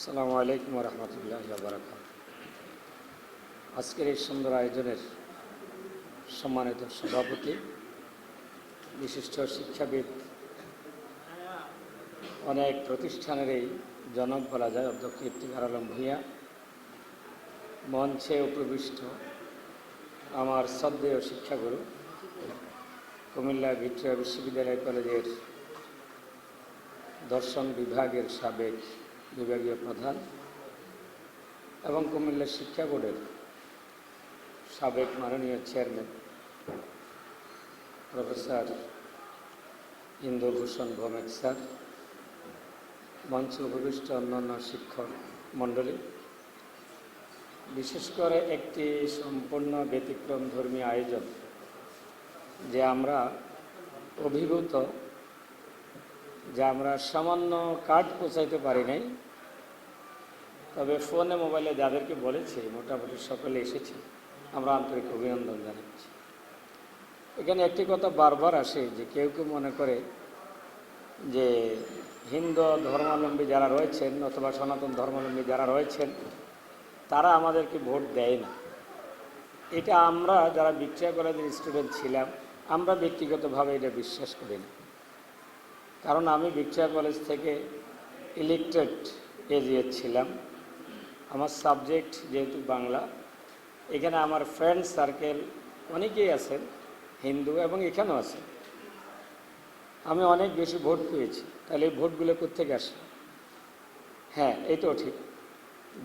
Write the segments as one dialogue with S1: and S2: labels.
S1: আসসালামু আলাইকুম রহমতুল্লাহ বারাকাত আজকের এই সুন্দর আয়োজনের সম্মানিত সভাপতি, বিশিষ্ট শিক্ষাবিদ, অনেক প্রতিষ্ঠানের এই জনক বলা যায়, অধ্যক্ষ ইফতিকার আলম ভূঁইয়া, মঞ্চে উপবিষ্ট আমার শ্রদ্ধেয় শিক্ষাগুরু, কুমিল্লা ভিক্টোরিয়া বিশ্ববিদ্যালয় কলেজের দর্শন বিভাগের সাবেক বিভাগীয় প্রধান এবং কুমিল্লা শিক্ষা বোর্ডের সাবেক মাননীয় chairman professor Indrabhushan Bhowmik sir, মঞ্চ উপবিষ্ট অন্যান্য শিক্ষক মণ্ডলী, বিশেষ করে একটি সম্পূর্ণ ব্যতিক্রম ধর্মী আয়োজন যে আমরা অভিভূত যে আমরা সামান্য কার্ড পৌঁছাইতে পারি নাই। তবে ফোনে, মোবাইলে যাদেরকে বলেছি, মোটামুটি সকলে এসেছে। আমরা আন্তরিক অভিনন্দন জানাচ্ছি। এখানে একটি কথা বারবার আসে যে কেউ কেউ মনে করে যে হিন্দু ধর্মাবলম্বী যারা রয়েছেন অথবা সনাতন ধর্মাবলম্বী যারা রয়েছেন, তারা আমাদেরকে ভোট দেয় না। এটা আমরা যারা বিক্রিয়া কলেজের স্টুডেন্ট ছিলাম, আমরা ব্যক্তিগতভাবে এটা বিশ্বাস করি না। কারণ আমি বিক্রিয়া কলেজ থেকে ইলেকটেড এজিএ ছিলাম। আমার সাবজেক্ট যেহেতু বাংলা, এখানে আমার ফ্রেন্ড সার্কেল অনেকেই আছেন, হিন্দু এবং এখানেও আছেন। আমি অনেক বেশি ভোট পেয়েছি, তাহলে এই ভোটগুলো কোথেকে আসে? হ্যাঁ এটাও ঠিক।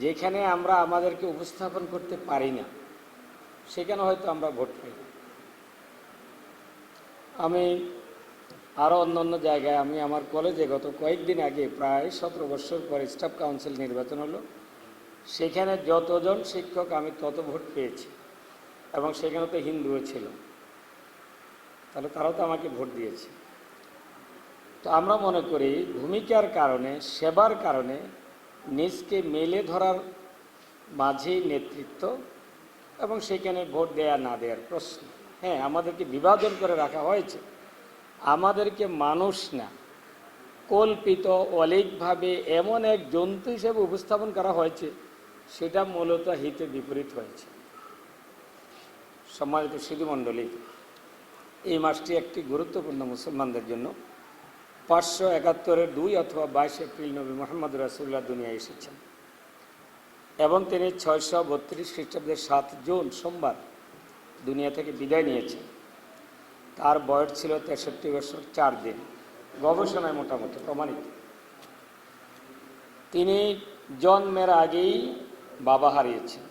S1: যেখানে আমরা আমাদেরকে উপস্থাপন করতে পারি না, সেখানে হয়তো আমরা ভোট পাই আমি আরও অন্য অন্য জায়গায় আমি আমার কলেজে গত কয়েকদিন আগে প্রায় সতেরো বছর পর স্টাফ কাউন্সিল নির্বাচন হলো। সেখানে যতজন শিক্ষক আমি তত ভোট পেয়েছি এবং সেখানে তো হিন্দুও ছিল। তাহলে তারাও তো আমাকে ভোট দিয়েছে। তো আমরা মনে করি ভূমিকার কারণে, সেবার কারণে নিজকে মেলে ধরার মাঝেই নেতৃত্ব এবং সেখানে ভোট দেয়া না দেওয়ার প্রশ্ন। হ্যাঁ আমাদেরকে বিভাজন করে রাখা হয়েছে। আমাদেরকে মানুষ না। কল্পিত, অলিকভাবে এমন এক জন্তু হিসেবে উপস্থাপন করা হয়েছে, সেটা মূলত হিতে বিপরীত হয়েছে। সম্মানিত সিধুমণ্ডলী এই মাসটি একটি গুরুত্বপূর্ণ মুসলমানদের জন্য। পাঁচশো একাত্তরের দুই অথবা বাইশ এপ্রিল নবী মোহাম্মদ রাসুল্লাহ দুনিয়ায় এসেছেন। এবং তিনি ছয়শো বত্রিশ খ্রিস্টাব্দের সাত জুন সোমবার দুনিয়া থেকে বিদায় নিয়েছেন। তার বয়স ছিল তেষট্টি বছর চার দিন। গবেষণায় মোটামুটি প্রমাণিত। তিনি জন্মের আগেই বাবা হারিয়েছেন।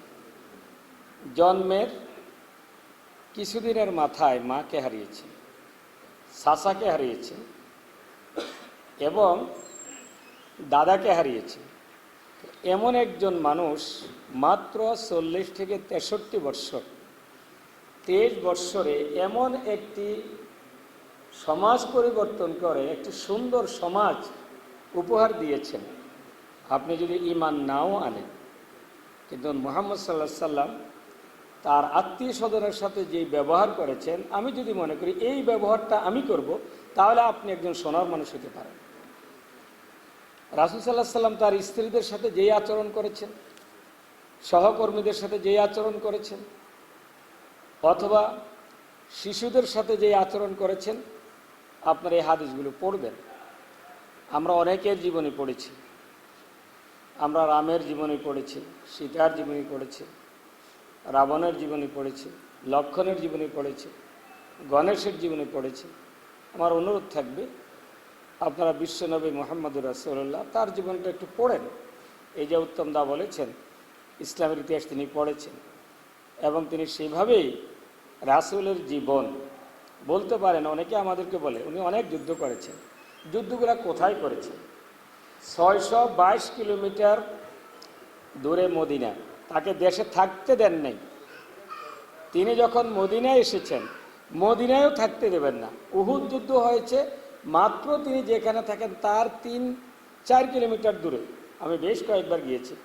S1: জন্মের কিছুদিনের মাথায় মাকে হারিয়েছে সাসাকে হারিয়েছে এবং দাদাকে হারিয়েছে এমন একজন মানুষ মাত্র চল্লিশ থেকে তেষট্টি বৎসর তেইশ বৎসরে এমন একটি সমাজ পরিবর্তন করে, একটি সুন্দর সমাজ উপহার দিয়েছেন। আপনি যদি ইমান নাও আনেন, কিন্তু মোহাম্মদ সাল্লা সাল্লাম তার আত্মীয় স্বজনের সাথে যেই ব্যবহার করেছেন, আমি যদি মনে করি এই ব্যবহারটা আমি করব, তাহলে আপনি একজন সোনার মানুষ হতে পারেন। রাসুল সাল্লাহ সাল্লাম তার স্ত্রীদের সাথে যেই আচরণ করেছেন, সহকর্মীদের সাথে যেই আচরণ করেছেন অথবা শিশুদের সাথে যেই আচরণ করেছেন, আপনার এই হাদিসগুলো পড়বেন। আমরা অনেকের জীবনী পড়েছি। আমরা রামের জীবনী পড়েছি, সীতার জীবনী পড়েছি, রাবণের জীবনী পড়েছি, লক্ষণের জীবনী পড়েছি, গণেশের জীবনী পড়েছি। আমার অনুরোধ থাকবে, আপনারা বিশ্বনবী মোহাম্মদুর রাসুল্লাহ তার জীবনটা একটু পড়েন। এই যে উত্তম দা বলেছেন, ইসলামের ইতিহাস তিনি পড়েছেন এবং তিনি সেইভাবেই রাসুলের জীবন। বলতে পারেন, অনেকে আমাদেরকে বলে, উনি অনেক যুদ্ধ করেছেন। যুদ্ধগুলা কোথায় করেছেন? ছয়শো বাইশ কিলোমিটার দূরে মদিনা। তাকে দেশে থাকতে দেন নাই। তিনি যখন মদিনায় এসেছেন, মদিনায়ও থাকতে দেবেন না। উহুদ যুদ্ধ হয়েছে, মাত্র তিনি যেখানে থাকেন, তার তিন চার কিলোমিটার দূরে। আমি বেশ কয়েকবার গিয়েছি।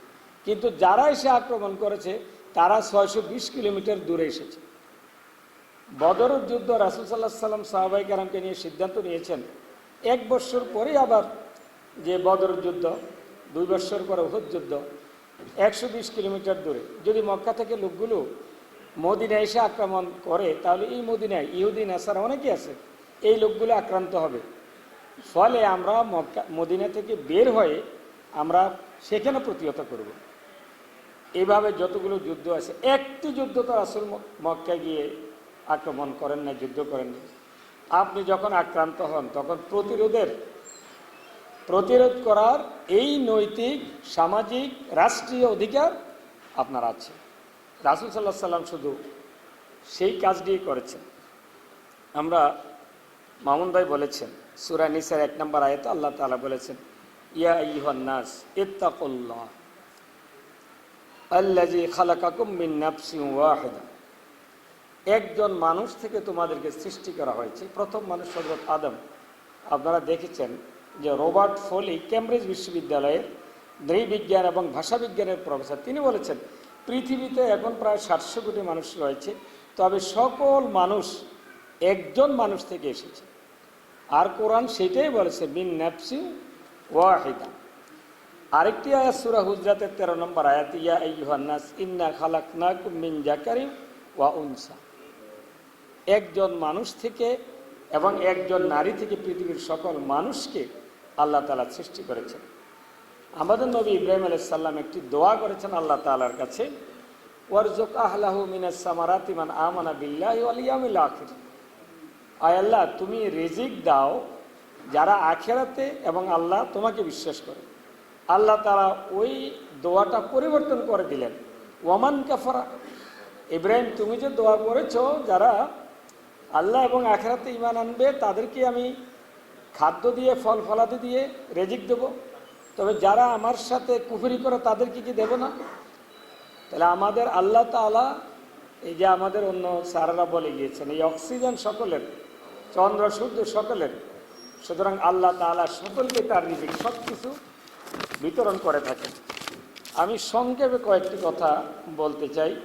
S1: কিন্তু যারা এসে আক্রমণ করেছে, তারা ছয়শো বিশ কিলোমিটার দূরে এসেছে। বদরের যুদ্ধ রাসুল সাল্লাহ সাল্লাম সাহাবাই কারামকে নিয়ে সিদ্ধান্ত নিয়েছেন। এক বছর পরেই আবার যে বদর যুদ্ধ, দুই বছর পরে উহুদ যুদ্ধ, একশো বিশ কিলোমিটার দূরে। যদি মক্কা থেকে লোকগুলো মদিনায় এসে আক্রমণ করে, তাহলে এই মদিনায় ইহুদিন আসার অনেকেই আছে, এই লোকগুলো আক্রান্ত হবে। ফলে আমরা মক্কা, মদিনা থেকে বের হয়ে আমরা সেখানে প্রতিহত করব। এইভাবে যতগুলো যুদ্ধ আছে, একটি যুদ্ধ তো আসল মক্কায় গিয়ে আক্রমণ করেন না, যুদ্ধ করেন আপনি যখন আক্রান্ত হন, তখন প্রতিরোধের, প্রতিরোধ করার এই নৈতিক, সামাজিক, রাষ্ট্রীয় অধিকার আপনার আছে। রাসুল সাল্লাহ সাল্লাম শুধু সেই কাজটি করেছেন। আমরা, মামুন ভাই বলেছেন, সুরা নিসার এক নম্বর আয়তে আল্লাহ তালা বলেছেন, ইয়া ইহান্নাস ইত্তাকুল্লাহ। আল্লাজি খালাকাকুম মিন নাফসিন ওয়াহিদা। একজন মানুষ থেকে তোমাদেরকে সৃষ্টি করা হয়েছে। প্রথম মানুষ হজরত আদম। আপনারা দেখেছেন যে রবার্ট ফলি কেমব্রিজ বিশ্ববিদ্যালয়ের নৃবিজ্ঞান এবং ভাষাবিজ্ঞানের প্রফেসর। তিনি বলেছেন, পৃথিবীতে এখন প্রায় সাতশো কোটি মানুষ রয়েছে, তবে সকল মানুষ একজন মানুষ থেকে এসেছে। আর কোরআন সেটাই বলেছে, মিন ন্যাপসি ওয়াহিদা। আরেকটি আয়াত সুরা হুজরাতের তেরো নম্বর আয়াত, ইয়া আইয়ুহান্নাস ইন্না খালাকনাকুম মিন জাকারি ওয়া উনসা। একজন মানুষ থেকে এবং একজন নারী থেকে পৃথিবীর সকল মানুষকে আল্লাহ তালা সৃষ্টি করেছেন। আমাদের নবী ইব্রাহিম আলাইসাল্লাম একটি দোয়া করেছেন আল্লাহ তালার কাছে ওয়ারজুক আহলাহু মিনাস সামারাতিমান আমানা বিল্লাহি ওয়াল ইয়াউমিল আখির। আল্লাহ, তুমি রিজিক দাও যারা আখেরাতে এবং আল্লাহ তোমাকে বিশ্বাস করে। আল্লাহ তারা ওই দোয়াটা পরিবর্তন করে দিলেন। ওয়ামান কাফারা, ইব্রাহিম, তুমি যে দোয়া করেছ যারা আল্লাহ এবং আখেরাতে ইমান আনবে, তাদেরকে আমি খাদ্য দিয়ে, ফল ফলাদি দিয়ে রেজিক দেব। তবে যারা আমার সাথে কুফরি করে, তাদেরকে কি দেব না? তাহলে আমাদের আল্লাহ তালা এই যে আমাদের অন্য স্যারেরা বলে গিয়েছেন, এই অক্সিজেন সকলের, চন্দ্র, সূর্য সকলের, সুতরাং আল্লাহ তালা সকলকে তার রিজিক সব কিছু বিতরণ করে থাকেন। আমি সংক্ষেপে কয়েকটি কথা বলতে চাই।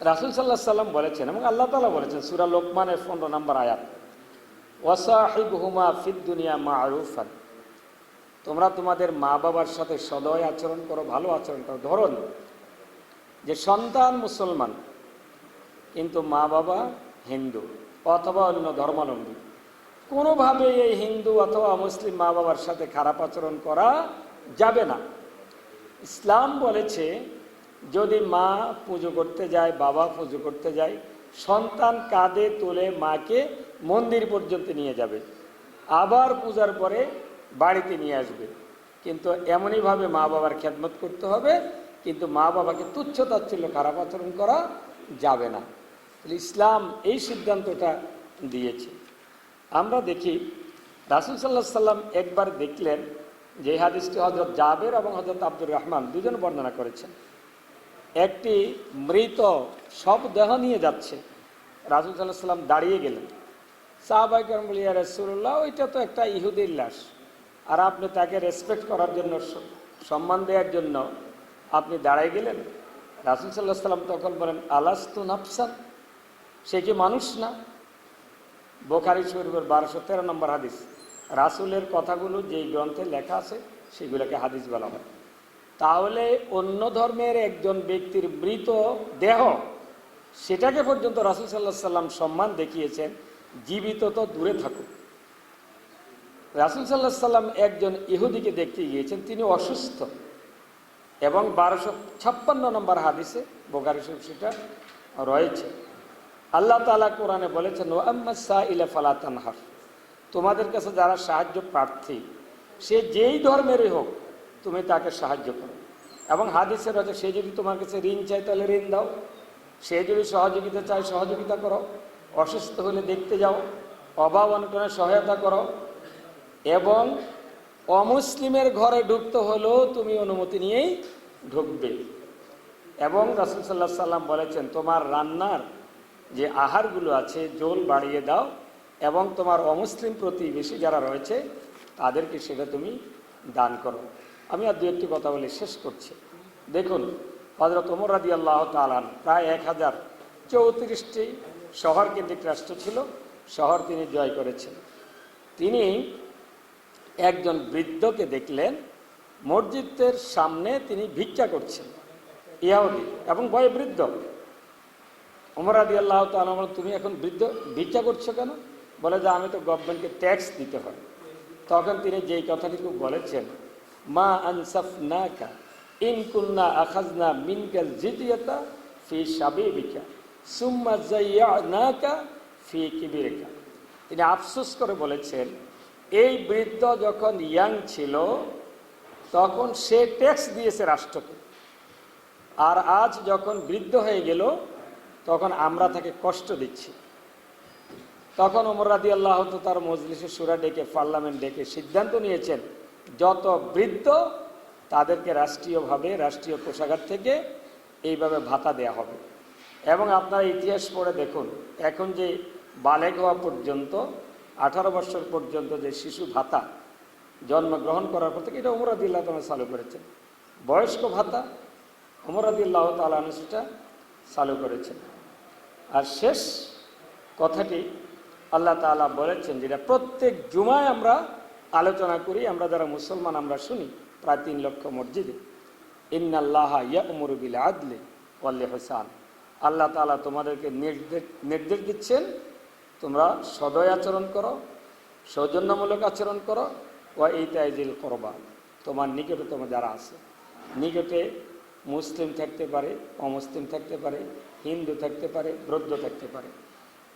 S1: রাসুল সাল্লাহ সাল্লাম বলেছেন এবং আল্লাহ তালা বলেছেন, সুরা লোকমানের পনেরো নম্বর আয়াত ওয়াসাহিব হুমা ফিদ দুনিয়া মা আরুফান তোমরা তোমাদের মা বাবার সাথে সদয় আচরণ করো, ভালো আচরণ করো। ধরুন যে সন্তান মুসলমান, কিন্তু মা বাবা হিন্দু অথবা অন্য ধর্মাবলম্বী কোনোভাবে এই হিন্দু অথবা মুসলিম মা বাবার সাথে খারাপ আচরণ করা যাবে না। ইসলাম বলেছে যদি মা পুজো করতে যায়, বাবা পুজো করতে যায়, সন্তান কাঁধে তুলে মাকে মন্দির পর্যন্ত নিয়ে যাবে। আবার পূজার পরে বাড়িতে নিয়ে আসবে। কিন্তু এমনইভাবে মা বাবার খেদমত করতে হবে, কিন্তু মা বাবাকে তুচ্ছ তাচ্ছিল্য খারাপ আচরণ করা যাবে না। ইসলাম এই সিদ্ধান্তটা দিয়েছে। আমরা দেখি, রাসুল সাল্লাম একবার দেখলেন যে হাদিসটি হজরত জাবের এবং হজরত আব্দুর রহমান দুজন বর্ণনা করেছেন। একটি মৃত সব দেহ নিয়ে যাচ্ছে। সাল্লাহ সাল্লাম দাঁড়িয়ে গেলেন। সাহবাইকার বলিয়া রসুল্লাহ ওইটা তো একটা ইহুদির লাশ। আর আপনি তাকে রেসপেক্ট করার জন্য, সম্মান দেওয়ার জন্য আপনি দাঁড়াই গেলেন? রাসুল সাল্লাহ সাল্লাম তখন বলেন, আলাস্তু নাফসান? সে কি মানুষ না? বোখারি শরীফের বারোশো তেরো নম্বর হাদিস। রাসুলের কথাগুলো যেই গ্রন্থে লেখা আছে, সেগুলোকে হাদিস বলা হয়। তাহলে অন্য ধর্মের একজন ব্যক্তির মৃত দেহ, সেটাকে পর্যন্ত রাসুল সাল্লাহ সাল্লাম সম্মান দেখিয়েছেন, জীবিত তো দূরে থাকুক। রাসুল সাল্লাহ সাল্লাম একজন ইহুদিকে দেখতে গিয়েছেন, তিনি অসুস্থ। এবং বারোশো ছাপ্পান্ন নম্বর হাদিসে বোকারি শরীফ সেটা রয়েছে। আল্লাহ তালা কোরআনে বলেছেন ওয়াম্মা ইলা ফালাতানহার তোমাদের কাছে যারা সাহায্য প্রার্থী, সে যেই ধর্মেরই হোক তুমি তাকে সাহায্য করো। এবং হাদিসের রয়েছে সে যদি তোমার কাছে ঋণ চায়, তাহলে ঋণ দাও। সে যদি সহযোগিতা চায়, সহযোগিতা করো। অসুস্থ হলে দেখতে যাও। অভাব অনটনে সহায়তা করো। এবং অমুসলিমের ঘরে ঢুকতে হলেও তুমি অনুমতি নিয়েই ঢুকবে। এবং রাসুল সাল্লাম বলেছেন, তোমার রান্নার যে আহারগুলো আছে, জোল বাড়িয়ে দাও। এবং তোমার অমুসলিম প্রতিবেশী যারা রয়েছে, তাদেরকে সেটা তুমি দান করো। আমি আর দু একটি কথা বলে শেষ করছি। দেখুন হজরত ওমর রাদি আল্লাহ তালান প্রায় এক হাজার চৌত্রিশটি শহর কেন্দ্রিক রাষ্ট্র ছিল শহর তিনি জয় করেছেন। তিনি একজন বৃদ্ধকে দেখলেন মসজিদের সামনে তিনি ভিক্ষা করছেন ইয়াহুদি এবং বয়ে বৃদ্ধ ওমর আদি আল্লাহ বলেন, তুমি এখন বৃদ্ধ ভিক্ষা করছ কেন? বলে যে আমি তো গভর্নমেন্টকে ট্যাক্স দিতে হয়। তখন তিনি যেই কথাটুকু বলেছেন মা আনসাফ নাকা ইন কুন্না আখাজনা মিনকাল জিদিয়াতা ফি সাবিবিকা সুম্মা জাইয়ানাকা ফি কিবিরিকা। তিনি আফসোস করে বলেছেন, এই বৃদ্ধ যখন ইয়াং ছিল, তখন সে ট্যাক্স দিয়েছে রাষ্ট্রকে। আর আজ যখন বৃদ্ধ হয়ে গেল, তখন আমরা তাকে কষ্ট দিচ্ছি। তখন ওমর রাদি আল্লাহ তার মজলিসে সুরা ডেকে পার্লামেন্ট ডেকে সিদ্ধান্ত নিয়েছেন যত বৃদ্ধ, তাদেরকে রাষ্ট্রীয়ভাবে, রাষ্ট্রীয় কোষাগার থেকে এইভাবে ভাতা দেয়া হবে। এবং আপনারা ইতিহাস পড়ে দেখুন, এখন যে বালেক হওয়া পর্যন্ত, আঠারো বছর পর্যন্ত যে শিশু ভাতা জন্মগ্রহণ করার পর থেকে, এটা ওমর আদিল্লাহ তোমার চালু করেছেন। বয়স্ক ভাতা ওমর আদিল্লাহ তালান সেটা চালু করেছেন। আর শেষ কথাটি আল্লাহ তাআলা বলেছেন যেটা প্রত্যেক জুমায় আমরা আলোচনা করি, আমরা যারা মুসলমান, আমরা শুনি, প্রায় তিন লক্ষ মসজিদে। ইন্নাল্লাহ ইয়ামুরু বিল আদলে ওয়াল্লি হোসান আল্লাহ তাআলা তোমাদেরকে নির্দেশ নির্দেশ দিচ্ছেন, তোমরা সদয় আচরণ করো, সৌজন্যমূলক আচরণ করো। ও এই তাইজিল করবা, তোমার নিকটে তোমার যারা আছে। নিকটে মুসলিম থাকতে পারে, অমুসলিম থাকতে পারে, হিন্দু থাকতে পারে, বৌদ্ধ থাকতে পারে।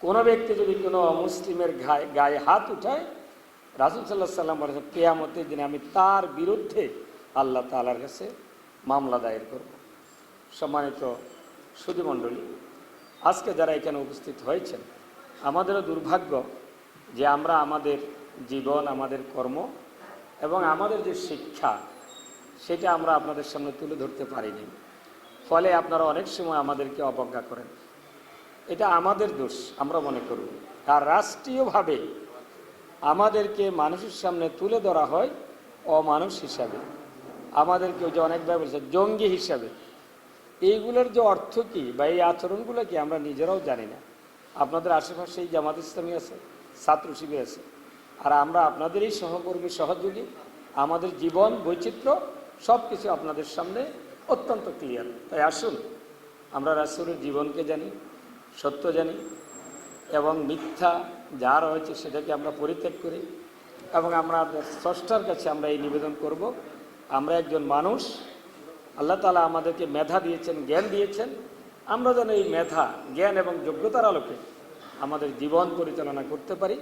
S1: কোনো ব্যক্তি যদি কোনো অমুসলিমের গায়ে গায়ে হাত উঠায় রাসুল সাল্লাহ সাল্লাম বলেছেন, কেয়ামতের দিনে আমি তার বিরুদ্ধে আল্লাহ তালার কাছে মামলা দায়ের করব। সম্মানিত সুধীমণ্ডলী, আজকে যারা এখানে উপস্থিত হয়েছেন, আমাদেরও দুর্ভাগ্য যে আমরা আমাদের জীবন, আমাদের কর্ম এবং আমাদের যে শিক্ষা, সেটা আমরা আপনাদের সামনে তুলে ধরতে পারিনি। ফলে আপনারা অনেক সময় আমাদেরকে অবজ্ঞা করেন। এটা আমাদের দোষ, আমরা মনে করব আর রাষ্ট্রীয়ভাবে আমাদেরকে মানুষের সামনে তুলে ধরা হয় অমানুষ হিসাবে। আমাদেরকে যে অনেকবার বলছে জঙ্গি হিসাবে। এইগুলোর যে অর্থ কী বা এই আচরণগুলো কি আমরা নিজেরাও জানি না। আপনাদের আশেপাশে এই জামাত ইসলামী আছে, ছাত্র শিবির আছে। আর আমরা আপনাদেরই সহকর্মী, সহযোগী, আমাদের জীবন বৈচিত্র্য সব কিছু আপনাদের সামনে অত্যন্ত ক্লিয়ার তাই আসুন, আমরা রাসুলের জীবনকে জানি, সত্য জানি এবং মিথ্যা যা রয়েছে সেটাকে আমরা পরিত্যাগ করি এবং আমরা স্রষ্টার কাছে আমরা এই নিবেদন করব। আমরা একজন মানুষ, আল্লাহ তালা আমাদেরকে মেধা দিয়েছেন, জ্ঞান দিয়েছেন। আমরা যেন এই মেধা, জ্ঞান এবং যোগ্যতার আলোকে আমাদের জীবন পরিচালনা করতে পারি।